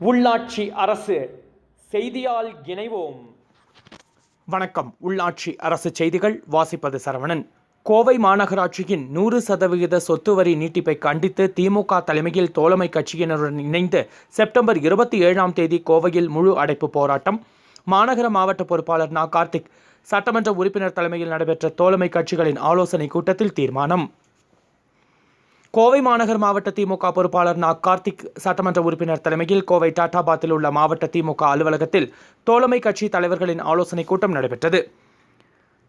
உள்ளாட்சி அரசு செய்தியால் இணைவோம். வணக்கம். உள்ளாட்சி அரசு செய்திகள் வாசிப்பது சரவணன். கோவை மாநகராட்சியின் நூறு சதவிகித சொத்து வரி நீட்டிப்பை கண்டித்து திமுக தலைமையில் தோழமை கட்சியினருடன் இணைந்து செப்டம்பர் இருபத்தி ஏழாம் தேதி கோவையில் முழு அடைப்பு போராட்டம். மாநகர மாவட்ட பொறுப்பாளர் நா. கார்த்திக் சட்டமன்ற உறுப்பினர் தலைமையில் நடைபெற்ற தோழமை கட்சிகளின் ஆலோசனைக் கூட்டத்தில் தீர்மானம். கோவை மாநகர் மாவட்ட திமுக பொறுப்பாளர் நா. கார்த்திக் சட்டமன்ற உறுப்பினர் தலைமையில் கோவை டாட்டாபாத்தில் உள்ள மாவட்ட திமுக அலுவலகத்தில் தோழமை கட்சி தலைவர்களின் ஆலோசனைக் கூட்டம் நடைபெற்றது.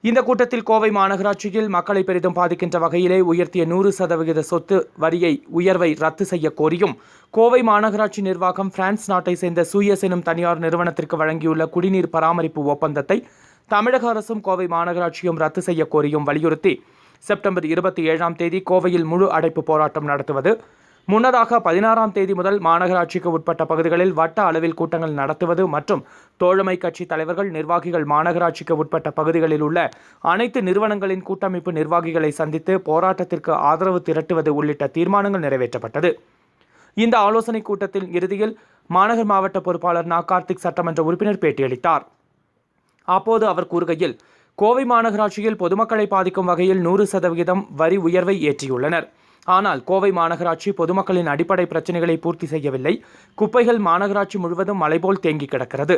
இந்த கூட்டத்தில் கோவை மாநகராட்சியில் மக்களை பெரிதும் பாதிக்கின்ற வகையிலே உயர்த்திய நூறு சதவிகித சொத்து வரியை உயர்வை ரத்து செய்ய கோரியும் கோவை மாநகராட்சி நிர்வாகம் பிரான்ஸ் நாட்டை சேர்ந்த சூயஸ் எனும் தனியார் நிறுவனத்திற்கு வழங்கியுள்ள குடிநீர் பராமரிப்பு ஒப்பந்தத்தை தமிழக அரசும் கோவை மாநகராட்சியும் ரத்து செய்ய கோரியும் வலியுறுத்தி செப்டம்பர் இருபத்தி ஏழாம் தேதி கோவையில் முழு அடைப்பு போராட்டம் நடத்துவது. முன்னதாக பதினாறாம் தேதி முதல் மாநகராட்சிக்கு உட்பட்ட பகுதிகளில் வட்ட அளவில் கூட்டங்கள் நடத்துவது மற்றும் தோழமை கட்சி தலைவர்கள் நிர்வாகிகள் மாநகராட்சிக்கு உட்பட்ட பகுதிகளில் உள்ள அனைத்து நிறுவனங்களின் கூட்டமைப்பு நிர்வாகிகளை சந்தித்து போராட்டத்திற்கு ஆதரவு திரட்டுவது உள்ளிட்ட தீர்மானங்கள் நிறைவேற்றப்பட்டது. இந்த ஆலோசனைக் கூட்டத்தில் இறுதியில் மாநகர் மாவட்ட பொறுப்பாளர் நா. கார்த்திக் சட்டமன்ற உறுப்பினர் பேட்டியளித்தார். அப்போது அவர் கூறுகையில் கோவை மாநகராட்சியில் பொதுமக்களை பாதிக்கும் வகையில் நூறு சதவிகிதம் வரி உயர்வை ஏற்றியுள்ளனர். ஆனால் கோவை மாநகராட்சி பொதுமக்களின் அடிப்படை பிரச்சனைகளை பூர்த்தி செய்யவில்லை. குப்பைகள் மாநகராட்சி முழுவதும் மலைபோல் தேங்கி கிடக்கிறது.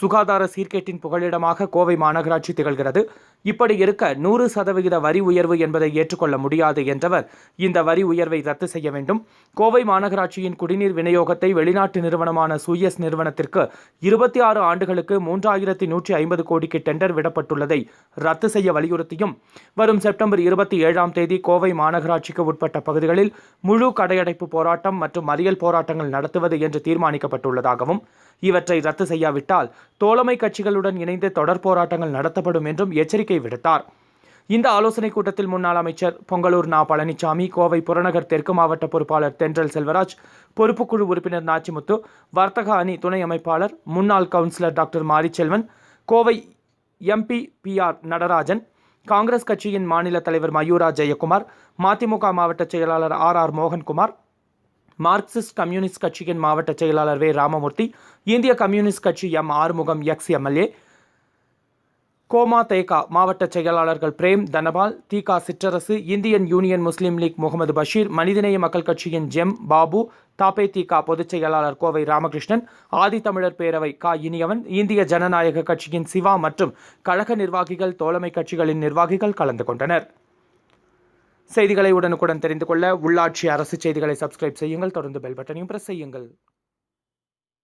சுகாதார சீர்கேட்டின் புகலிடமாக கோவை மாநகராட்சி திகழ்கிறது. இப்படி இருக்க நூறு சதவிகித வரி உயர்வு என்பதை ஏற்றுக்கொள்ள முடியாது என்றவர் இந்த வரி உயர்வை ரத்து செய்ய வேண்டும். கோவை மாநகராட்சியின் குடிநீர் விநியோகத்தை வெளிநாட்டு நிறுவனமான சுயஸ் நிறுவனத்திற்கு இருபத்தி ஆறு ஆண்டுகளுக்கு மூன்றாயிரத்தி நூற்றி ஐம்பது கோடிக்கு டெண்டர் விடப்பட்டுள்ளதை ரத்து செய்ய வலியுறுத்தியும் வரும் செப்டம்பர் இருபத்தி ஏழாம் தேதி கோவை மாநகராட்சிக்கு உட்பட்ட பகுதிகளில் முழு கடையடைப்பு போராட்டம் மற்றும் மறியல் போராட்டங்கள் நடத்துவது என்று தீர்மானிக்கப்பட்டுள்ளதாகவும் இவற்றை ரத்து செய்யாவிட்டால் தோழமை கட்சிகளுடன் இணைந்து தொடர் போராட்டங்கள் நடத்தப்படும் என்றும் எச்சரிக்கை விடுத்தார். இந்த ஆலோசனைக் கூட்டத்தில் முன்னாள் அமைச்சர் பொங்கலூர் நா. பழனிசாமி கோவை புறநகர் தெற்கு மாவட்ட பொறுப்பாளர் தென்றல் செல்வராஜ் பொறுப்புக்குழு உறுப்பினர் நாச்சிமுத்து வர்த்தக அணி துணை அமைப்பாளர் முன்னாள் councillor doctor Marichelvan Kovai MP P. R. Natarajan Congress கட்சியின் மாநில தலைவர் மயூரா ஜெயக்குமார் மதிமுக மாவட்ட செயலாளர் R. R. Mohankumar Marxist communist கட்சியின் மாவட்ட செயலாளர் வே. ராமமூர்த்தி இந்திய கம்யூனிஸ்ட் கட்சி எம். ஆறுமுகம் எக்ஸ். எம்எல்ஏ கோமா தேகா மாவட்ட செயலாளர்கள் Prem Dhanapal தீகா Sitrarasu Indian Union Muslim League Mohammed Basheer Manithaneya Makkal கட்சியின் ஜெம். பாபு தாபே தீகா பொதுச் செயலாளர் கோவை ராமகிருஷ்ணன் ஆதித்தமிழர் பேரவை கா. இனியவன் இந்திய ஜனநாயக கட்சியின் சிவா மற்றும் கழக நிர்வாகிகள் தோழமை கட்சிகளின் நிர்வாகிகள் கலந்து கொண்டனர். செய்திகளை உடனுக்குடன் தெரிந்து கொள்ள உள்ளாட்சி அரசு செய்திகளை சப்ஸ்கிரைப் செய்யுங்கள். தொடர்ந்து பெல் பட்டனையும் பிரஸ் செய்யுங்கள்.